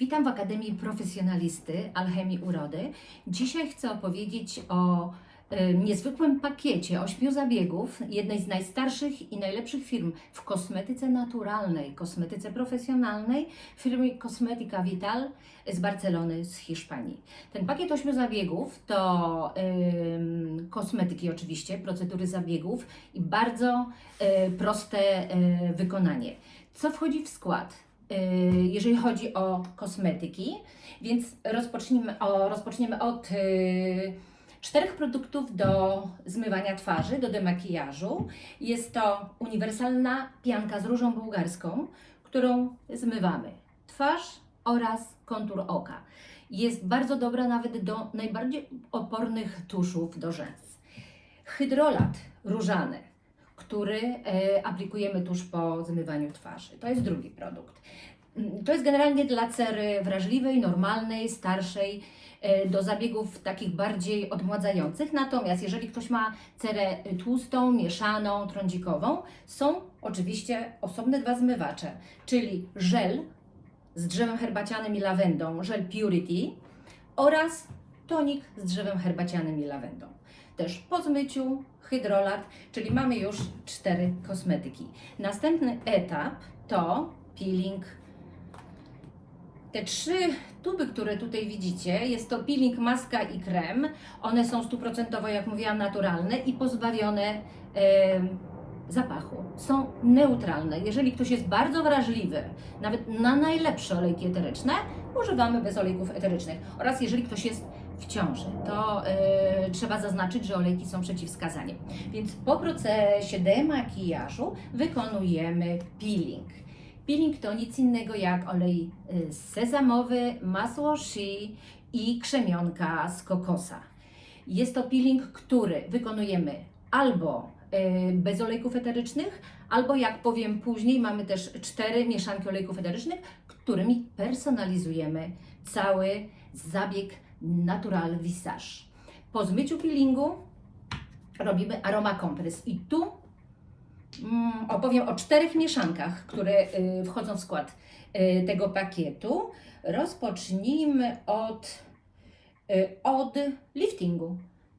Witam w Akademii Profesjonalisty Alchemii Urody. Dzisiaj chcę opowiedzieć o niezwykłym pakiecie ośmiu zabiegów jednej z najstarszych i najlepszych firm w kosmetyce naturalnej, kosmetyce profesjonalnej, firmy Cosmetica Vital z Barcelony, z Hiszpanii. Ten pakiet ośmiu zabiegów to kosmetyki oczywiście, procedury zabiegów i bardzo e, proste e, wykonanie. Co wchodzi w skład? Y, jeżeli chodzi o kosmetyki, więc rozpocznijmy, o, rozpoczniemy od y, czterech produktów do zmywania twarzy, do demakijażu. Jest to uniwersalna pianka z różą bułgarską, którą zmywamy twarz oraz kontur oka. Jest bardzo dobra nawet do najbardziej opornych tuszów do rzęs. Hydrolat różany, który e, aplikujemy tuż po zmywaniu twarzy. To jest drugi produkt. Mm, To jest generalnie dla cery wrażliwej, normalnej, starszej, e, do zabiegów takich bardziej odmładzających. Natomiast jeżeli ktoś ma cerę tłustą, mieszaną, trądzikową, są oczywiście osobne dwa zmywacze, czyli żel z drzewem herbacianym i lawendą, żel Purity oraz tonik z drzewem herbacianym i lawendą. Też po zmyciu hydrolat, czyli mamy już cztery kosmetyki. Następny etap to peeling. Te trzy tuby, które tutaj widzicie, jest to peeling, maska i krem. One są stuprocentowo, jak mówiłam, naturalne i pozbawione zapachu. Są neutralne. Jeżeli ktoś jest bardzo wrażliwy, nawet na najlepsze olejki eteryczne, używamy bez olejków eterycznych. Oraz jeżeli ktoś jest w ciąży, to e, trzeba zaznaczyć, że olejki są przeciwwskazaniem. Więc po procesie demakijażu wykonujemy peeling. Peeling to nic innego jak olej y, sezamowy, masło shea i krzemionka z kokosa. Jest to peeling, który wykonujemy albo y, bez olejków eterycznych, albo jak powiem później, mamy też cztery mieszanki olejków eterycznych, którymi personalizujemy cały zabieg Natural Visage. Po zmyciu peelingu robimy aroma kompres i tu mm, opowiem o czterech mieszankach, które y, wchodzą w skład y, tego pakietu. Rozpocznijmy od, y, od liftingu.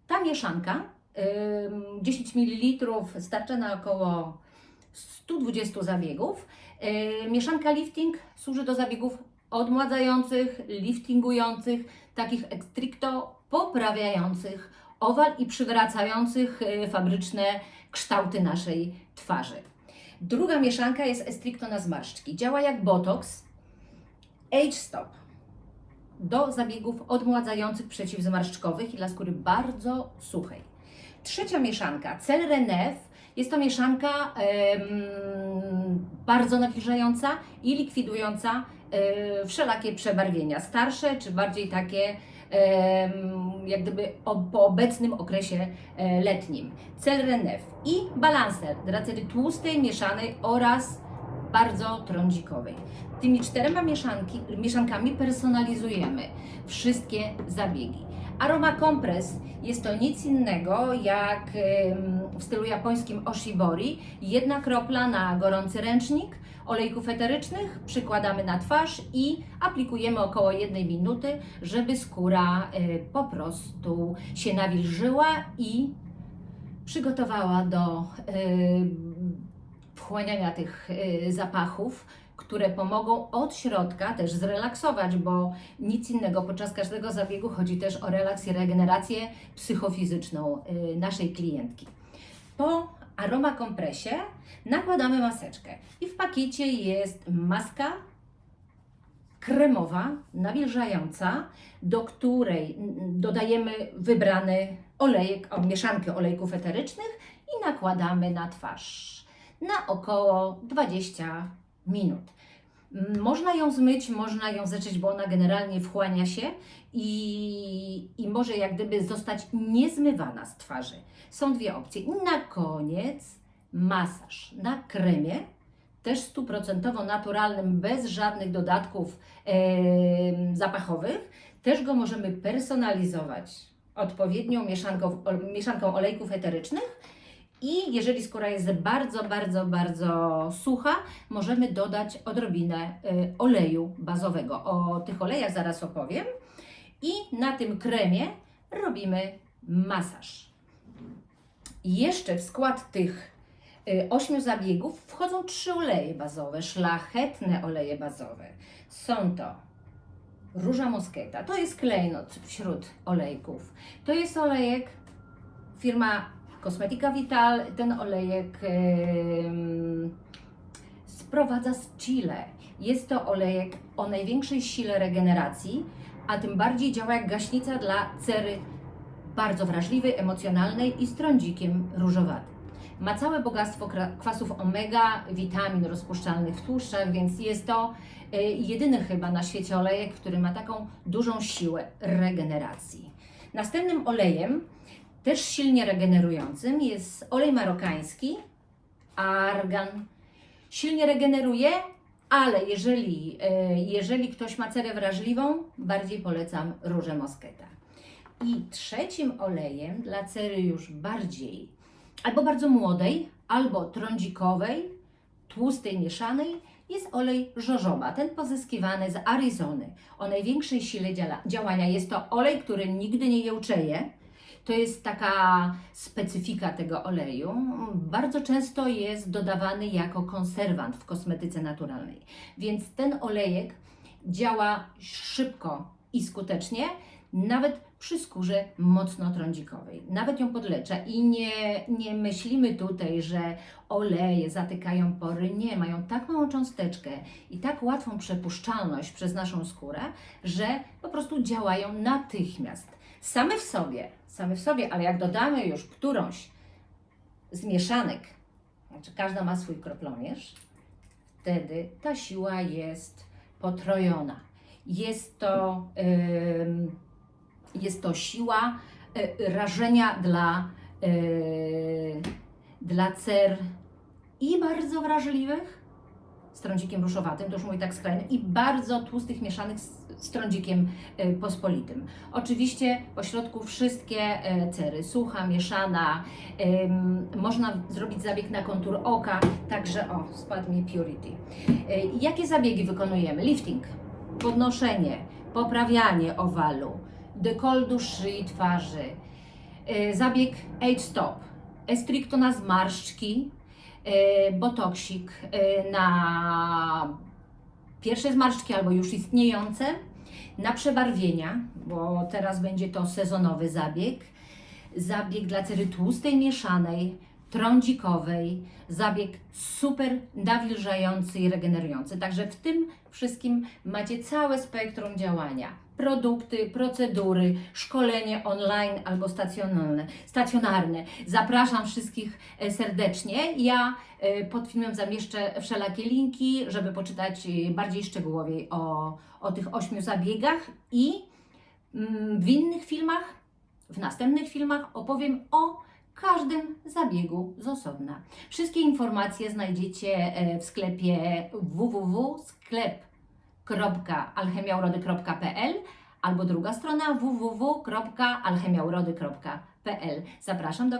Ta mieszanka, y, 10 ml, starcza na około 120 zabiegów. Y, mieszanka lifting służy do zabiegów odmładzających, liftingujących, takich stricto poprawiających owal i przywracających y, fabryczne kształty naszej twarzy. Druga mieszanka jest stricto na zmarszczki. Działa jak botox, age stop do zabiegów odmładzających przeciwzmarszczkowych i dla skóry bardzo suchej. Trzecia mieszanka, Cel Renef, jest to mieszanka bardzo nawilżająca i likwidująca e, wszelakie przebarwienia, starsze czy bardziej takie em, jak gdyby po obecnym okresie e, letnim. Cel Renef i balanser dla tłustej, mieszanej oraz bardzo trądzikowej. Tymi czterema mieszanki, mieszankami personalizujemy wszystkie zabiegi. Aroma kompres jest to nic innego jak w stylu japońskim oshibori. Jedna kropla na gorący ręcznik olejków eterycznych przykładamy na twarz i aplikujemy około jednej minuty, żeby skóra e, po prostu się nawilżyła i przygotowała do e, wchłaniania tych e, zapachów, które pomogą od środka też zrelaksować, bo nic innego podczas każdego zabiegu chodzi też o relaks i regenerację psychofizyczną y, naszej klientki. Po aroma kompresie nakładamy maseczkę i w pakiecie jest maska kremowa, nawilżająca, do której dodajemy wybrany olejek, mieszankę olejków eterycznych i nakładamy na twarz na około 20 minut. Mm, Można ją zmyć, można ją zetrzeć, bo ona generalnie wchłania się i, i może jak gdyby zostać niezmywana z twarzy. Są dwie opcje. I na koniec masaż na kremie, też stuprocentowo naturalnym, bez żadnych dodatków em, zapachowych. Też go możemy personalizować odpowiednią mieszanką, mieszanką olejków eterycznych I jeżeli skóra jest bardzo, bardzo, bardzo sucha, możemy dodać odrobinę y, oleju bazowego. O tych olejach zaraz opowiem. I na tym kremie robimy masaż. Jeszcze w skład tych y, ośmiu zabiegów wchodzą trzy oleje bazowe, szlachetne oleje bazowe. Są to róża mosketa, to jest klejnot wśród olejków. To jest olejek, firma Cosmetica Vital, ten olejek sprowadza z Chile. Jest to olejek o największej sile regeneracji, a tym bardziej działa jak gaśnica dla cery bardzo wrażliwej, emocjonalnej i z trądzikiem różowatym. Ma całe bogactwo kwasów omega, witamin rozpuszczalnych w tłuszczach, więc jest to y, jedyny chyba na świecie olejek, który ma taką dużą siłę regeneracji. Następnym olejem, też silnie regenerującym, jest olej marokański, argan. Silnie regeneruje, ale jeżeli, y, jeżeli ktoś ma cerę wrażliwą, bardziej polecam różę mosketa. I trzecim olejem dla cery już bardziej albo bardzo młodej, albo trądzikowej, tłustej, mieszanej jest olej żożoba, ten pozyskiwany z Arizony. O największej sile dziala, działania jest to olej, który nigdy nie jełczeje. To jest taka specyfika tego oleju. Bardzo często jest dodawany jako konserwant w kosmetyce naturalnej. Więc ten olejek działa szybko i skutecznie, nawet przy skórze mocno trądzikowej. Nawet ją podlecza i nie, nie myślimy tutaj, że oleje zatykają pory. Nie, mają tak małą cząsteczkę i tak łatwą przepuszczalność przez naszą skórę, że po prostu działają natychmiast. Same w sobie, same w sobie, ale jak dodamy już którąś z mieszanek, znaczy każda ma swój kroplomierz, wtedy ta siła jest potrojona. Jest to, ym, jest to siła y, rażenia dla, y, dla cer i bardzo wrażliwych z trądzikiem ruszowatym, to już mówię tak skrajny, i bardzo tłustych mieszanych z, z trądzikiem y, pospolitym. Oczywiście po środku wszystkie y, cery, sucha, mieszana, można zrobić zabieg na kontur oka, także o, spadł mi Purity. Y, jakie zabiegi wykonujemy? Lifting, podnoszenie, poprawianie owalu, dekoldu szyi twarzy, zabieg Age Stop, estricto na zmarszczki, botoksik na pierwsze zmarszczki albo już istniejące, na przebarwienia, bo teraz będzie to sezonowy zabieg, zabieg dla cery tłustej mieszanej, trądzikowej, zabieg super nawilżający i regenerujący. Także w tym wszystkim macie całe spektrum działania. Produkty, procedury, szkolenie online albo stacjonarne. stacjonarne. Zapraszam wszystkich e, serdecznie. Ja e, pod filmem zamieszczę wszelakie linki, żeby poczytać e, bardziej szczegółowo o, o tych ośmiu zabiegach i mm, w innych filmach, w następnych filmach opowiem o każdym zabiegu z osobna. Wszystkie informacje znajdziecie w sklepie www.sklep.alchemiaurody.pl albo druga strona www.alchemiaurody.pl. Zapraszam do